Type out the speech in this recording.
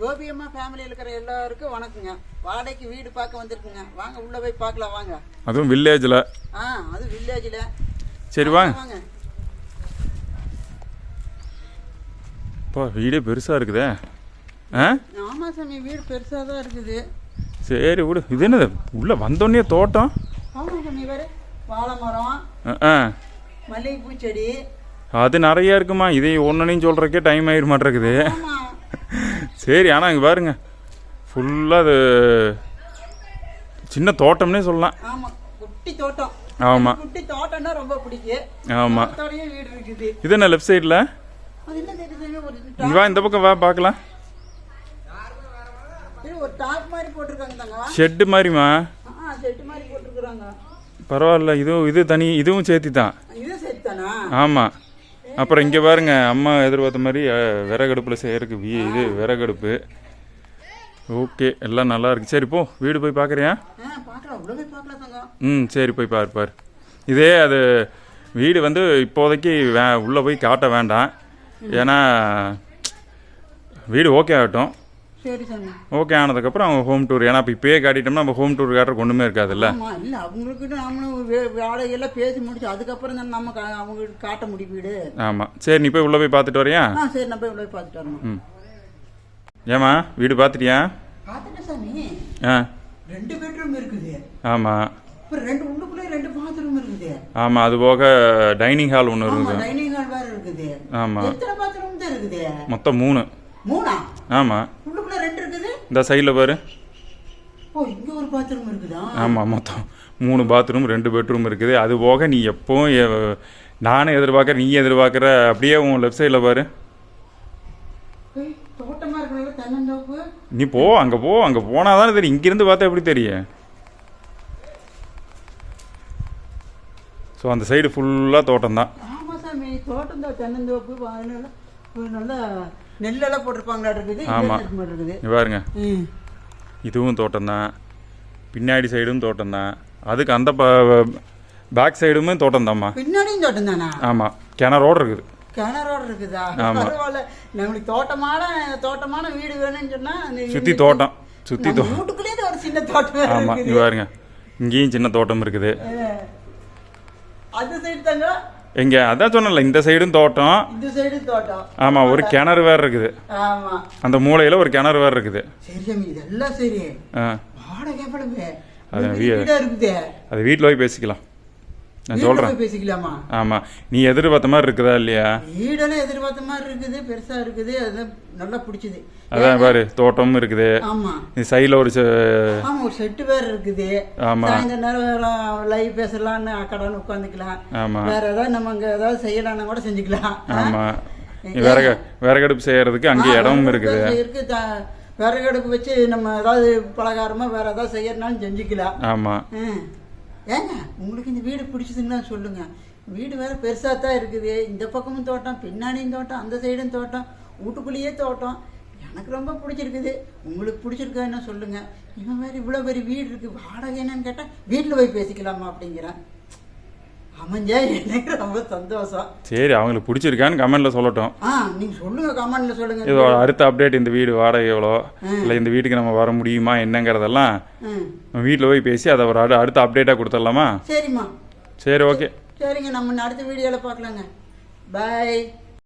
கோபியம்மா ஃபேமிலியில் இருக்கிற எல்லாருக்கும் வணக்கங்க. வாடகைக்கு வீடு பார்க்க வந்திருக்குங்க. வாங்க உள்ள போய் பார்க்கலாம் வாங்க. அதுவும் வில்லேஜில் ஆ அது வில்லேஜில் சரி வாங்க. வாங்க இப்போ வீடே பெருசாக இருக்குதே. ஆ? ஆமா சாமி வீடு பெருசாக தான் இருக்குது. சரி விடு. இது என்னது? உள்ளே வந்தோடனே தோட்டம்? ஆமா சாமி வேறு. வாழை மரம் ஆ, மல்லிகைப்பூ செடி அது நிறைய இருக்குமா? இதையும் ஒன்றையும் சொல்கிறக்கே டைம் ஆயிட மாட்டேங்குது சரி ஆனால் இங்கே பாருங்க. ஃபுல்லாக அது சின்ன தோட்டம்னே சொல்லலாம். ஆமா குட்டி தோட்டம். ஆமாம் குட்டி தோட்டம்னா ரொம்ப பிடிக்கும். ஆமாம் தோட்டத்தோடயே வீடு இருக்குது. இது என்ன லெஃப்ட் சைடில் வா இந்த பக்கம் வா பார்க்கலாம். ஷெட்டு மாதிரிமா பரவாயில்ல இதுவும் இது தனி இதுவும் சேர்த்தி தானா ஆமாம் அப்புறம் இங்கே பாருங்க அம்மா எதிர்பார்த்த மாதிரி விறகடுப்பில் செய்யறதுக்கு வீ இது விறகடுப்பு. ஓகே எல்லாம் நல்லா இருக்கு. சரி போ வீடு போய் பார்க்குறியா ம் சரி போய் பாரு பாரு. இதே அது வீடு வந்து இப்போதைக்கு வே உள்ளே போய் காட்ட வேண்டாம். ஏன்னா வீடு ஓகே ஆகட்டும். சரி சாமி ஓகே ஆனதுக்கப்புறம் அவங்க ஹோம் டூர் ஏன்னா இப்போ இப்பயே காட்டிட்டோம்னா நம்ம ஹோம் டூர் காட்டுறதுக்கு ஒன்றுமே இருக்காதுல்ல? ஆமா இல்ல அவங்கக்கிட்ட நாமளும் வே- வாடகையெல்லாம் பேசி முடிச்சு அதுக்கப்புறம் தான் நம்ம கா- அவங்களுக்கு காட்ட முடியும் வீடு ஆமாம் சரி நீ போய் உள்ளே போய் பார்த்துட்டு வரியா? ஆ சரி நான் போய் உள்ள போய் பார்த்துட்டு வரணும் ம். ஏம்மா வீடு பார்த்துட்டியா? பார்த்துட்டேன் சாமி. ஆ. ரெண்டு பெட்ரூம் இருக்குது. ஆமாம் அப்புறம் ரெண்டு உள்ளுக்குள்ளே ரெண்டு பாத்ரூம் இருக்குது. ஆமாம் அது போக டைனிங் ஹால் ஒன்று ஆமா இருக்குது. டைனிங் ஹால் வேற இருக்குது. ஆமாம் எத்தனை பாத்ரூம் தான் இருக்குது? மொத்தம் மூணு. மூணா? ஆமாம் இந்த சைடில் பாரு. ஆமாம் மொத்தம் மூணு பாத்ரூம் ரெண்டு பெட்ரூம் இருக்குது. அது போக நீ எப்பவும் நானும் எதிர்பார்க்குற நீ எதிர்பார்க்குற அப்படியே உன் லெஃப்ட் சைடில் பாரு. நீ போ அங்கே போ அங்கே போனால் தானே தெரியும். இங்கேருந்து பார்த்தா எப்படி தெரியும்? ஸோ அந்த சைடு ஃபுல்லாக தோட்டம் தான் தோட்டம் தான் தென்னந்தோப்பு நல்ல நெல்லெல்லாம் போட்டிருப்பாங்களா இருக்குது. இங்க ஆமா. இருக்க மாதிரி இருக்குது. பாருங்க. இதுவும் தோட்டம் தான் பின்னாடி சைடும் தோட்டம் தான் அதுக்கு அந்த பேக் சைடுமே தோட்டம் தான்மா பின்னாடியும் தோட்டம் தானா ஆமாம் கிணறோடு இருக்குது. கிணறோட இருக்குதா? ஆமா. பரவாயில்ல. நம்மளுக்கு தோட்டமான தோட்டமான வீடு வேணும்னு சுற்றி தோட்டம். சுற்றி நம்ம தோட்டம் வீட்டுக்குள்ளேயே ஒரு சின்ன தோட்டம் வேற ஆமாம் பாருங்க. இங்கேயும் சின்ன தோட்டம் இருக்குது. அஹ். அந்த சைடு தாங்க. எங்கே அதான் சொன்னல இந்த சைடும் தோட்டம். இந்த சைடு தோட்டம். ஆமாம் ஒரு கிணறு வேறு இருக்குது. ஆமா. அந்த மூலையில் ஒரு கிணறு வேறு இருக்குது. சரி சாமி இதெல்லாம் சரி. ஆ. வாடகை இருக்குது. அது வீட்டில் போய் பேசிக்கலாம். நான் சொல்கிறேன் பேசிக்கலாமா? ஆமாம் நீ எதிர்பார்த்த மாதிரி இருக்குதா இல்லையா? வீடெல்லாம் எதிர்பார்த்த மாதிரி இருக்குது பெருசா இருக்குது அது நல்லா பிடிச்சது. அதான் பாரு தோட்டமும் இருக்குது. ஆமா. சைடில் ஒரு ச- ஆமா ஒரு செட்டு வேற இருக்குது. ஆமா. சாயந்தர நேரம் லைவ் பேசலாம்னு அக்கடான்னு உட்காந்துக்கலாம். ஆமாம் வேற ஏதாவது நம்ம அங்க ஏதாவது செய்யலாம்னு கூட செஞ்சுக்கலாம். ஆமாம் விறகு விறகடுப்பு செய்யறதுக்கு அங்கே இடமும் இருக்குது. அடுப்பு இருக்கு த- விறகு அடுப்பு வச்சு நம்ம ஏதாவது பலகாரமா வேற ஏதாவது செய்யறனாலும் செஞ்சுக்கலாம். ஆமாம் ம். ஏங்க உங்களுக்கு இந்த வீடு பிடிச்சதுன்னா சொல்லுங்க. வீடு வேற பெருசாக தான் இருக்குது. இந்த பக்கமும் தோட்டம் பின்னாடியும் தோட்டம் அந்த சைடும் தோட்டம் வீட்டுக்குள்ளேயே தோட்டம். எனக்கு ரொம்ப பிடிச்சிருக்குது. உங்களுக்கு பிடிச்சிருக்கா என்ன சொல்லுங்க. இவன் வேறு இவ்வளோ பெரிய வீடு இருக்கு. வாடகை என்னன்னு கேட்டால் வீட்டில் போய் பேசிக்கலாமா அப்படிங்கிறேன். அமைஞ்சா எனக்கு ரொம்ப சந்தோஷம். சரி அவங்களுக்கு பிடிச்சிருக்கான்னு கமெண்ட்ல சொல்லட்டும். ஆ நீங்க சொல்லுங்க கமெண்ட்ல சொல்லுங்க. இது அடுத்த அப்டேட் இந்த வீடு வாடகை எவ்வளோ? இல்லை இந்த வீட்டுக்கு நம்ம வர முடியுமா என்னங்கிறதெல்லாம் வீட்டில் போய் பேசி அதை ஒரு அடு- அடுத்த அப்டேட்டாக கொடுத்துடலாமா? சரிம்மா. சரி ஓகே சரிங்க நம்ம அடுத்த வீடியோவில் பார்க்கலாங்க. பாய்